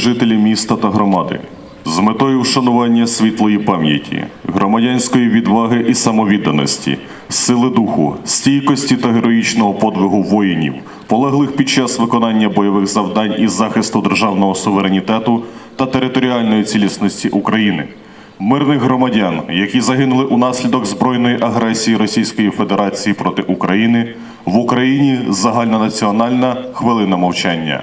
жителі міста та громади, з метою вшанування світлої пам'яті, громадянської відваги і самовідданості, сили духу, стійкості та героїчного подвигу воїнів, полеглих під час виконання бойових завдань із захисту державного суверенітету та територіальної цілісності України, мирних громадян, які загинули унаслідок збройної агресії Російської Федерації проти України, в Україні загальнонаціональна хвилина мовчання.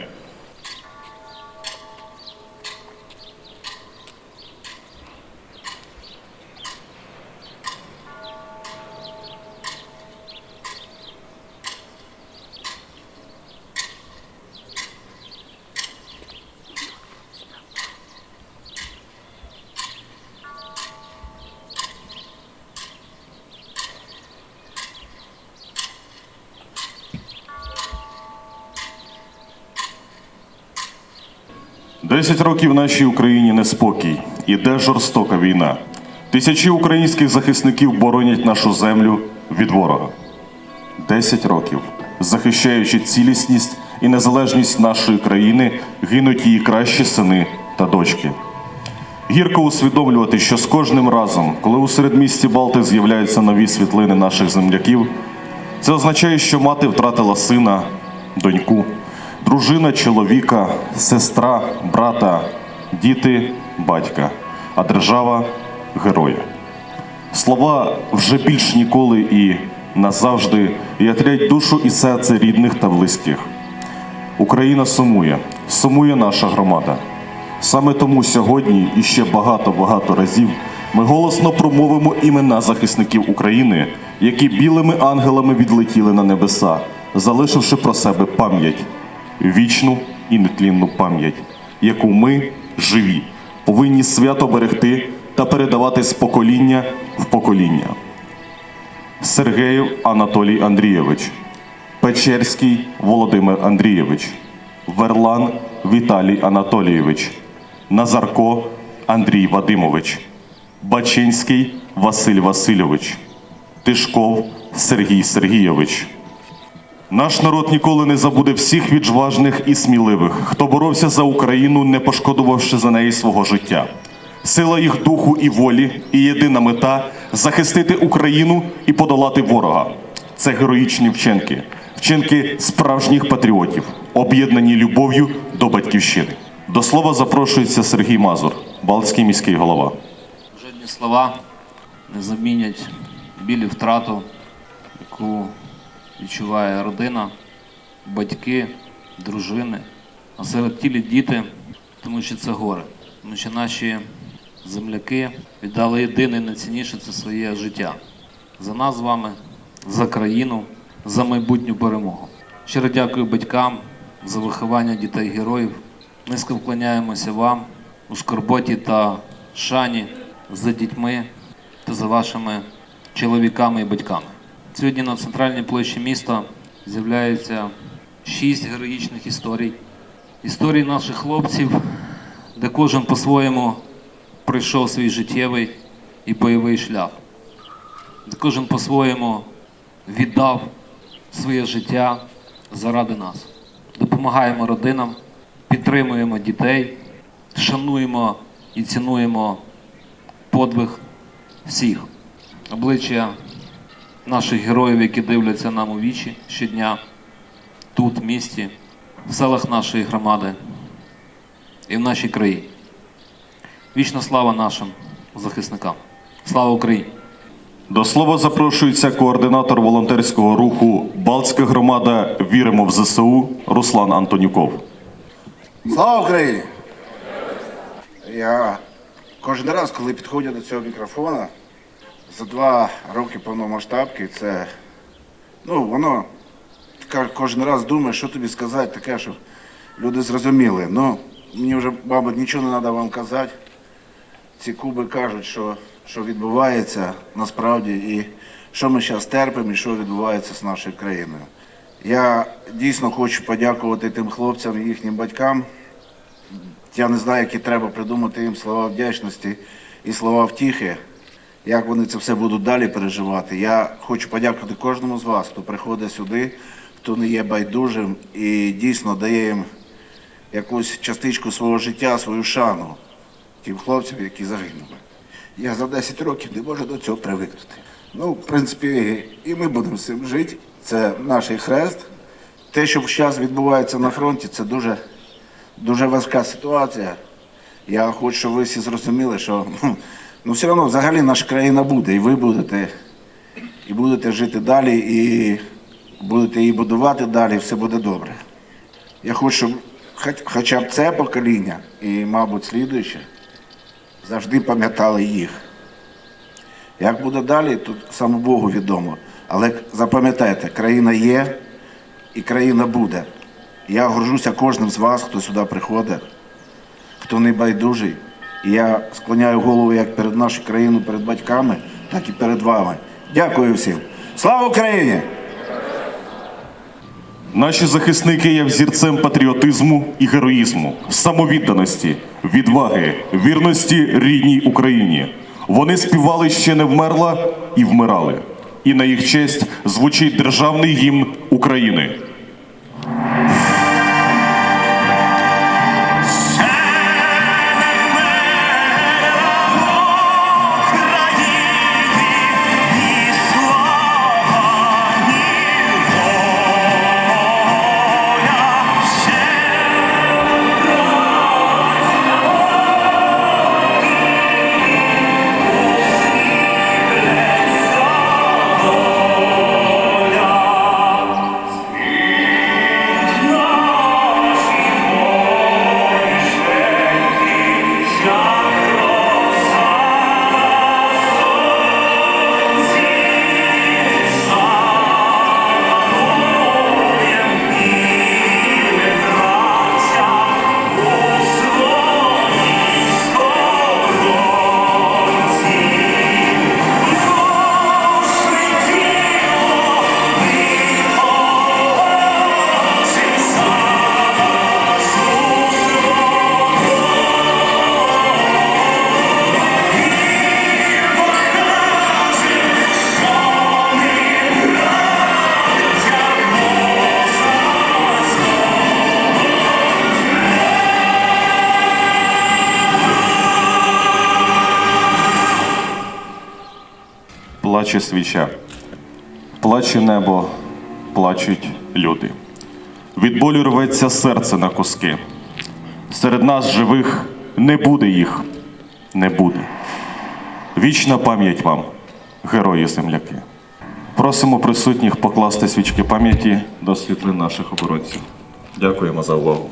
Десять років нашій Україні неспокій, іде жорстока війна. Тисячі українських захисників боронять нашу землю від ворога. Десять років, захищаючи цілісність і незалежність нашої країни, гинуть її кращі сини та дочки. Гірко усвідомлювати, що з кожним разом, коли у середмісті Балти з'являються нові світлини наших земляків, це означає, що мати втратила сина, доньку, дружина чоловіка, сестра, брата, діти, батька, а держава героя. Слова вже більш ніколи і назавжди ятрять душу і серце рідних та близьких. Україна сумує, сумує наша громада. Саме тому сьогодні і ще багато-багато разів ми голосно промовимо імена захисників України, які білими ангелами відлетіли на небеса, залишивши про себе пам'ять, вічну і нетлінну пам'ять, яку ми, живі, повинні свято берегти та передавати з покоління в покоління. Сергеєв Анатолій Андрійович, Печерський Володимир Андрійович, Верлан Віталій Анатолійович, Назарко Андрій Вадимович, Бачинський Василь Васильович, Тишков Сергій Сергійович. Наш народ ніколи не забуде всіх відважних і сміливих, хто боровся за Україну, не пошкодувавши за неї свого життя. Сила їх духу і волі, і єдина мета захистити Україну і подолати ворога. Це героїчні вчинки, вчинки справжніх патріотів, об'єднані любов'ю до батьківщини. До слова запрошується Сергій Мазур, Балтський міський голова. Жодні слова не замінять білі втрату, яку відчуває родина, батьки, дружини, а серед тілі діти, тому що це горе. Тому що наші земляки віддали єдине найцінніше це своє життя. За нас з вами, за країну, за майбутню перемогу. Щиро дякую батькам за виховання дітей героїв. Низько вклоняємося вам у скорботі та шані за дітьми та за вашими чоловіками і батьками. Сьогодні на центральній площі міста з'являється шість героїчних історій. Історії наших хлопців, де кожен по-своєму пройшов свій життєвий і бойовий шлях, де кожен по-своєму віддав своє життя заради нас. Допомагаємо родинам, підтримуємо дітей, шануємо і цінуємо подвиг всіх. Обличчя наших героїв, які дивляться нам у вічі щодня, тут, в місті, в селах нашої громади і в нашій країні. Вічна слава нашим захисникам. Слава Україні! До слова запрошується координатор волонтерського руху Балтська громада Віримо в ЗСУ Руслан Антонюков. Слава Україні! Я кожен раз, коли підходжу до цього мікрофона, за два роки повномасштабки, це ну, воно кожен раз думає, що тобі сказати таке, щоб люди зрозуміли. Ну, мені вже, мабуть, нічого не треба вам казати. Ці куби кажуть, що, що відбувається насправді і що ми зараз терпимо і що відбувається з нашою країною. Я дійсно хочу подякувати тим хлопцям і їхнім батькам. Я не знаю, які треба придумати їм слова вдячності і слова втіхи, як вони це все будуть далі переживати. Я хочу подякувати кожному з вас, хто приходить сюди, хто не є байдужим і дійсно дає їм якусь частичку свого життя, свою шану тим хлопцям, які загинули. Я за 10 років не можу до цього привикнути. Ну, в принципі, і ми будемо з цим жити. Це наш хрест. Те, що зараз відбувається на фронті, це дуже, дуже важка ситуація. Я хочу, щоб ви всі зрозуміли, що ну, все одно взагалі наша країна буде, і ви будете, і будете жити далі, і будете її будувати далі, і все буде добре. Я хочу, щоб хоч, хоча б це покоління і, мабуть, слідуюче завжди пам'ятали їх. Як буде далі, тут саме Богу відомо. Але запам'ятайте, країна є і країна буде. Я горжуся кожним з вас, хто сюди приходить, хто не байдужий. І я склоняю голову як перед нашою країною, перед батьками, так і перед вами. Дякую всім. Слава Україні! Наші захисники є взірцем патріотизму і героїзму, самовідданості, відваги, вірності рідній Україні. Вони співали ще не вмерла і вмирали. І на їх честь звучить державний гімн України. Плаче свіча, плаче небо, плачуть люди. Від болю рветься серце на куски. Серед нас живих не буде їх, не буде. Вічна пам'ять вам, герої земляки. Просимо присутніх покласти свічки пам'яті до світлин наших оборонців. Дякуємо за увагу.